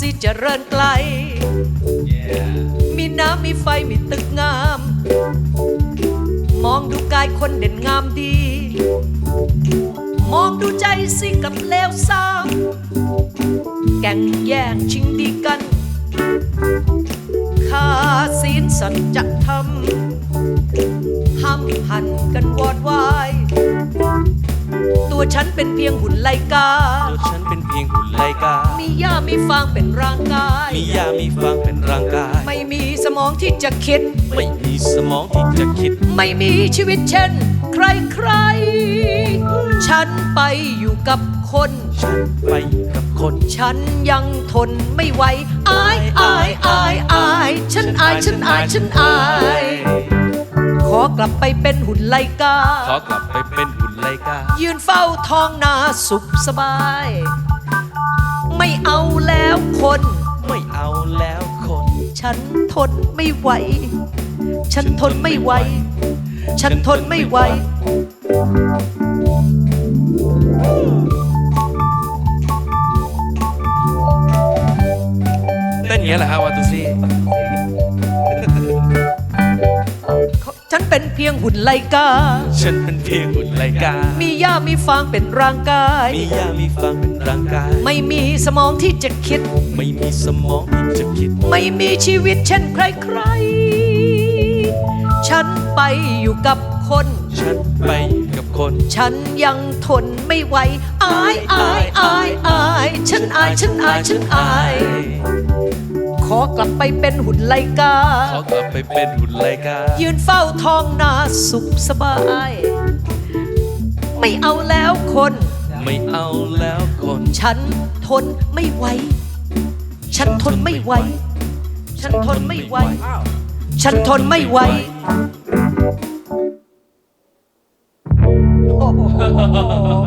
สิเจริญไกล มีน้ำมีไฟมีตึกงาม มองดูกายคนเด่นงามดี มองดูใจสิกับเลวซ้ำแก่งแย่งชิงดีกันข้าศีลสัจธรรมห้ำหันกันวอดวาย ตัวฉันเป็นเพียงหุ่นไลกา ตัวฉันเป็นเพียงหุ่นไลกา มีย่ามีฟางเป็นร่างกาย มียามีฟังเป็นร่างกาย ไม่มีสมองที่จะคิด ไม่มีสมองที่จะคิด ไม่มีชีวิตเช่น ใครใครๆฉันไปอยู่กับคน ฉันไปกับคน ฉันยังทนไม่ไหว อายอายอายอาย ฉันอายฉันอายฉันอาย ขอกลับไปเป็นหุ่นไลกา ขอกลับไปเป็นหุ่นไล กายืนเฝ้าท้องนาสุขสบาย ไม่เอาแล้วคน ไม่เอาแล้วคน ฉันทนไม่ไหว ฉันทนไม่ไหว ฉันทนไม่ไหวเต้นอย่างนี้แหละฮะวาตุซี่ เป็นเพียงหุ่นไลกา ฉันเป็นเพียงหุ่นไลกา มีย่ามีฟางเป็นร่างกาย มียามีฟังเป็นร่างกาย ไม่มีสมองที่จะคิด ไม่มีสมองที่จะคิด ไม่มีชีวิตเช่นใครๆฉันไปอยู่กับคน ฉันไปกับคน ฉันยังทนไม่ไหว อายอายอายอาย ฉันอายฉันอายฉันอายขอก ลับไปเป็นหุ่นไลกา ขอกลับไปเป็นหุ่นไลกา ยืนเฝ้าท้องนาสุขสบาย ไม่เอาแล้วคน ไม่เอาแล้วคน ฉันทนไม่ไหว ฉันทนไม่ไหว ฉันทนไม่ไหว ฉันทนไม่ไหวโอ้โหโอ้โห